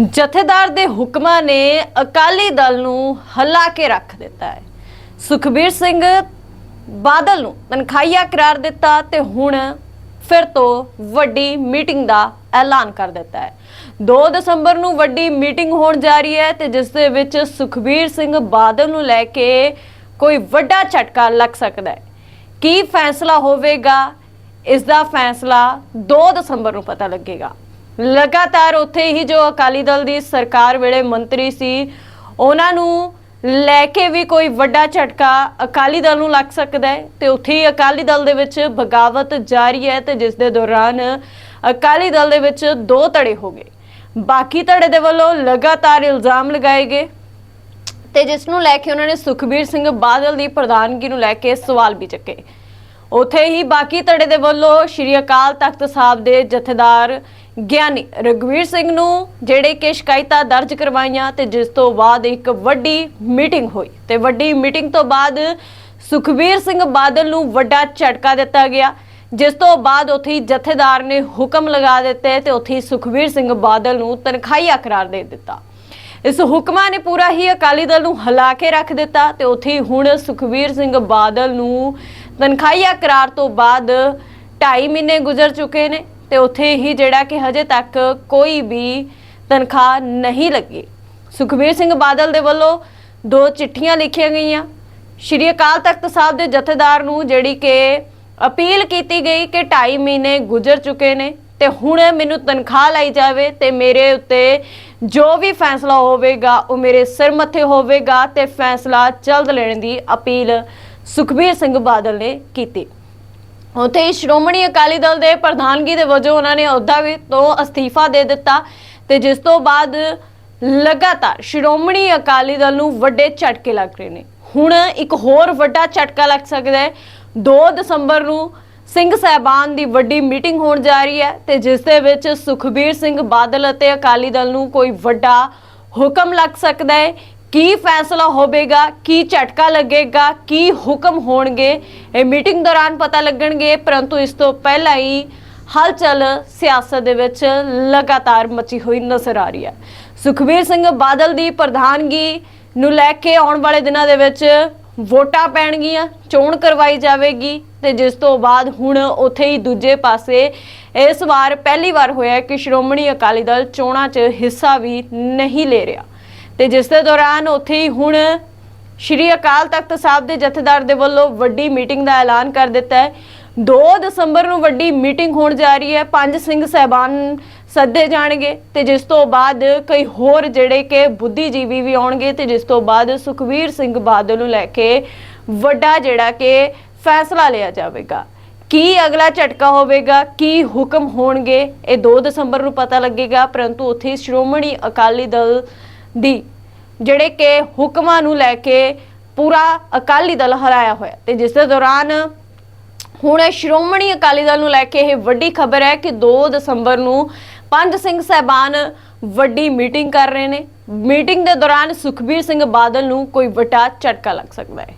ਜਥੇਦਾਰ ਦੇ ਹੁਕਮਾਂ ਨੇ ਅਕਾਲੀ ਦਲ ਨੂੰ ਹਲਾ ਕੇ ਰੱਖ ਦਿੱਤਾ ਹੈ। ਸੁਖਬੀਰ ਸਿੰਘ ਬਾਦਲ ਨੂੰ ਤਨਖਾਹੀਆ ਕਰਾਰ ਦਿੱਤਾ ਤੇ ਹੁਣ ਫਿਰ ਤੋਂ ਵੱਡੀ ਮੀਟਿੰਗ ਦਾ ਐਲਾਨ ਕਰ ਦਿੱਤਾ ਹੈ। 2 ਦਸੰਬਰ ਨੂੰ ਵੱਡੀ ਮੀਟਿੰਗ ਹੋਣ ਜਾ ਰਹੀ ਹੈ ਤੇ ਜਿਸ ਦੇ ਵਿੱਚ ਸੁਖਬੀਰ ਸਿੰਘ ਬਾਦਲ ਨੂੰ ਲੈ ਕੇ ਕੋਈ ਵੱਡਾ ਝਟਕਾ ਲੱਗ ਸਕਦਾ ਹੈ। ਕੀ ਫੈਸਲਾ ਹੋਵੇਗਾ? ਇਸ ਦਾ ਫੈਸਲਾ 2 ਦਸੰਬਰ ਨੂੰ ਪਤਾ ਲੱਗੇਗਾ। ਲਗਾਤਾਰ ਉੱਥੇ ਹੀ ਜੋ ਅਕਾਲੀ ਦਲ ਦੀ ਸਰਕਾਰ ਵੇਲੇ ਮੰਤਰੀ ਸੀ, ਉਹਨਾਂ ਨੂੰ ਲੈ ਕੇ ਵੀ ਕੋਈ ਵੱਡਾ ਝਟਕਾ ਅਕਾਲੀ ਦਲ ਨੂੰ ਲੱਗ ਸਕਦਾ ਹੈ ਤੇ ਉੱਥੇ ਹੀ ਅਕਾਲੀ ਦਲ ਦੇ ਵਿੱਚ ਬਗਾਵਤ ਜਾਰੀ ਹੈ ਤੇ ਜਿਸ ਦੇ ਦੌਰਾਨ ਅਕਾਲੀ ਦਲ ਦੇ ਵਿੱਚ ਦੋ ਧੜੇ ਹੋ ਗਏ। ਬਾਕੀ ਧੜੇ ਦੇ ਵੱਲੋਂ ਲਗਾਤਾਰ ਇਲਜ਼ਾਮ ਲਗਾਏ ਗਏ ਤੇ ਜਿਸ ਨੂੰ ਲੈ ਕੇ ਉਹਨਾਂ ਨੇ ਸੁਖਬੀਰ ਸਿੰਘ ਬਾਦਲ ਦੀ ਪ੍ਰਧਾਨਗੀ ਨੂੰ ਲੈ ਕੇ ਸਵਾਲ ਵੀ ਚੱਕੇ। ਉੱਥੇ ਹੀ ਬਾਕੀ ਧੜੇ ਦੇ ਵੱਲੋਂ ਸ਼੍ਰੀ ਅਕਾਲ ਤਖਤ ਸਾਹਿਬ ਦੇ ਜਥੇਦਾਰ ਗਿਆਨੀ ਰਗਵੀਰ ਸਿੰਘ ਨੂੰ, ਜਿਹੜੇ ਕਿ ਸ਼ਿਕਾਇਤਾਂ ਦਰਜ ਕਰਵਾਈਆਂ ਤੇ ਜਿਸ ਤੋਂ ਬਾਅਦ ਇੱਕ ਵੱਡੀ ਮੀਟਿੰਗ ਹੋਈ। ਤੇ ਵੱਡੀ ਮੀਟਿੰਗ ਤੋਂ ਬਾਅਦ ਸੁਖਬੀਰ ਸਿੰਘ ਬਾਦਲ ਨੂੰ ਵੱਡਾ ਝਟਕਾ ਦਿੱਤਾ ਗਿਆ, ਜਿਸ ਤੋਂ ਬਾਅਦ ਉੱਥੇ ਜਥੇਦਾਰ ਨੇ ਹੁਕਮ ਲਗਾ ਦਿੱਤੇ ਤੇ ਉੱਥੇ ਹੀ ਸੁਖਬੀਰ ਸਿੰਘ ਬਾਦਲ ਨੂੰ ਤਨਖਾਹੀਆ ਕਰਾਰ ਦੇ ਦਿੱਤਾ। ਇਸ ਹੁਕਮਾਂ ਨੇ ਪੂਰਾ ਹੀ ਅਕਾਲੀ ਦਲ ਨੂੰ ਹਿਲਾ ਕੇ ਰੱਖ ਦਿੱਤਾ ਤੇ ਉੱਥੇ ਹੁਣ ਸੁਖਬੀਰ ਸਿੰਘ ਬਾਦਲ ਨੂੰ ਤਨਖਾਹੀਆ ਕਰਾਰ ਤੋਂ ਬਾਅਦ 2.5 ਮਹੀਨੇ ਗੁਜ਼ਰ ਚੁੱਕੇ ਨੇ। ਤੇ ਉੱਥੇ ਹੀ ਜਿਹੜਾ ਕਿ ਹਜੇ ਤੱਕ ਕੋਈ ਵੀ ਤਨਖਾਹ ਨਹੀਂ ਲੱਗੀ। ਸੁਖਬੀਰ ਸਿੰਘ ਬਾਦਲ ਦੇ ਵੱਲੋਂ ਦੋ ਚਿੱਠੀਆਂ ਲਿਖੀਆਂ ਗਈਆਂ। ਸ਼੍ਰੀ ਅਕਾਲ ਤਖਤ ਸਾਹਿਬ ਦੇ ਜਥੇਦਾਰ ਨੂੰ ਜਿਹੜੀ ਕਿ ਅਪੀਲ ਕੀਤੀ ਗਈ ਕਿ 2.5 ਮਹੀਨੇ ਗੁਜ਼ਰ ਚੁੱਕੇ ਨੇ ਤੇ ਹੁਣ ਮੈਨੂੰ ਤਨਖਾਹ ਲਈ ਜਾਵੇ ਤੇ ਮੇਰੇ ਉੱਤੇ ਜੋ ਵੀ ਫੈਸਲਾ ਹੋਵੇਗਾ ਉਹ ਮੇਰੇ ਸਿਰ ਮੱਥੇ ਹੋਵੇਗਾ ਤੇ ਫੈਸਲਾ ਜਲਦ ਲੈਣ ਦੀ ਅਪੀਲ ਸੁਖਬੀਰ ਸਿੰਘ ਬਾਦਲ ਨੇ ਕੀਤੀ। ਉੱਥੇ ਹੀ ਸ਼੍ਰੋਮਣੀ ਅਕਾਲੀ ਦਲ ਦੇ ਪ੍ਰਧਾਨਗੀ ਦੇ ਵਜੋਂ ਉਹਨਾਂ ਨੇ ਅਹੁਦਾ ਵੀ ਤੋਂ ਅਸਤੀਫਾ ਦੇ ਦਿੱਤਾ ਤੇ ਜਿਸ ਤੋਂ ਬਾਅਦ ਲਗਾਤਾਰ ਸ਼੍ਰੋਮਣੀ ਅਕਾਲੀ ਦਲ ਨੂੰ ਵੱਡੇ ਝਟਕੇ ਲੱਗ ਰਹੇ ਨੇ। ਹੁਣ ਇੱਕ ਹੋਰ ਵੱਡਾ ਝਟਕਾ ਲੱਗ ਸਕਦਾ ਹੈ। 2 ਦਸੰਬਰ ਨੂੰ ਸਿੰਘ ਸਹਿਬਾਨ ਦੀ ਵੱਡੀ ਮੀਟਿੰਗ ਹੋਣ ਜਾ ਰਹੀ ਹੈ ਤੇ ਜਿਸ ਦੇ ਵਿੱਚ ਸੁਖਬੀਰ ਸਿੰਘ ਬਾਦਲ ਅਤੇ ਅਕਾਲੀ ਦਲ ਨੂੰ ਕੋਈ ਵੱਡਾ ਹੁਕਮ ਲੱਗ ਸਕਦਾ ਹੈ ਕੀ ਫੈਸਲਾ ਹੋਵੇਗਾ, ਕੀ ਝਟਕਾ ਲੱਗੇਗਾ, ਕੀ ਹੁਕਮ ਹੋਣਗੇ, ਇਹ ਮੀਟਿੰਗ ਦੌਰਾਨ ਪਤਾ ਲੱਗਣਗੇ, ਪਰੰਤੂ ਇਸ ਤੋਂ ਪਹਿਲਾਂ ਹੀ ਹਲਚਲ ਸਿਆਸਤ ਦੇ ਵਿੱਚ ਲਗਾਤਾਰ ਮਚੀ ਹੋਈ ਨਜ਼ਰ ਆ ਰਹੀ ਹੈ। ਸੁਖਬੀਰ ਸਿੰਘ ਬਾਦਲ ਦੀ ਪ੍ਰਧਾਨਗੀ ਨੂੰ ਲੈ ਕੇ ਆਉਣ ਵਾਲੇ ਦਿਨਾਂ ਦੇ ਵਿੱਚ ਵੋਟਾਂ ਪੈਣਗੀਆਂ, ਚੋਣ ਕਰਵਾਈ ਜਾਵੇਗੀ ਤੇ ਜਿਸ ਤੋਂ ਬਾਅਦ ਹੁਣ ਉੱਥੇ ਹੀ ਦੂਜੇ ਪਾਸੇ ਇਸ ਵਾਰ ਪਹਿਲੀ ਵਾਰ ਹੋਇਆ ਕਿ ਸ਼੍ਰੋਮਣੀ ਅਕਾਲੀ ਦਲ ਚੋਣਾਂ 'ਚ ਹਿੱਸਾ ਵੀ ਨਹੀਂ ਲੈ ਰਿਹਾ। ਤੇ ਜਿਸ ਦੇ ਦੌਰਾਨ ਉੱਥੇ ਹੁਣ ਸ਼੍ਰੀ ਅਕਾਲ ਤਖਤ ਸਾਹਿਬ ਦੇ ਜਥੇਦਾਰ ਦੇ ਵੱਲੋਂ ਵੱਡੀ ਮੀਟਿੰਗ ਦਾ ਐਲਾਨ ਕਰ ਦਿੱਤਾ ਹੈ। 2 ਦਸੰਬਰ ਨੂੰ ਵੱਡੀ ਮੀਟਿੰਗ ਹੋਣ ਜਾ ਰਹੀ ਹੈ। ਪੰਜ ਸਿੰਘ ਸਹਿਬਾਨ ਸੱਦੇ ਜਾਣਗੇ ਤੇ ਜਿਸ ਤੋਂ ਬਾਅਦ ਕਈ ਹੋਰ ਜਿਹੜੇ ਕਿ ਬੁੱਧੀਜੀਵੀ ਵੀ ਆਉਣਗੇ ਤੇ ਜਿਸ ਤੋਂ ਬਾਅਦ ਸੁਖਵੀਰ ਸਿੰਘ ਬਾਦਲ ਨੂੰ ਲੈ ਕੇ ਵੱਡਾ ਜਿਹੜਾ ਕਿ ਫੈਸਲਾ ਲਿਆ ਜਾਵੇਗਾ। ਕੀ ਅਗਲਾ ਝਟਕਾ ਹੋਵੇਗਾ? ਕੀ ਹੁਕਮ ਹੋਣਗੇ? ਇਹ 2 ਦਸੰਬਰ ਨੂੰ ਪਤਾ ਲੱਗੇਗਾ, ਪਰੰਤੂ ਉੱਥੇ ਸ਼੍ਰੋਮਣੀ ਅਕਾਲੀ ਦਲ ਦੀ, ਜਿਹੜੇ ਕਿ ਹੁਕਮਾਂ ਨੂੰ ਲੈ ਕੇ ਪੂਰਾ ਅਕਾਲੀ ਦਲ ਹਰਾਇਆ ਹੋਇਆ ਤੇ ਜਿਸ ਦੇ ਦੌਰਾਨ ਹੁਣ ਸ਼੍ਰੋਮਣੀ ਅਕਾਲੀ ਦਲ ਨੂੰ ਲੈ ਕੇ ਇਹ ਵੱਡੀ ਖਬਰ ਹੈ ਕਿ 2 ਦਸੰਬਰ ਨੂੰ ਪੰਜ ਸਿੰਘ ਸਹਿਬਾਨ ਵੱਡੀ ਮੀਟਿੰਗ ਕਰ ਰਹੇ ਨੇ। ਮੀਟਿੰਗ ਦੇ ਦੌਰਾਨ ਸੁਖਬੀਰ ਸਿੰਘ ਬਾਦਲ ਨੂੰ ਕੋਈ ਵੱਡਾ ਝਟਕਾ ਲੱਗ ਸਕਦਾ ਹੈ।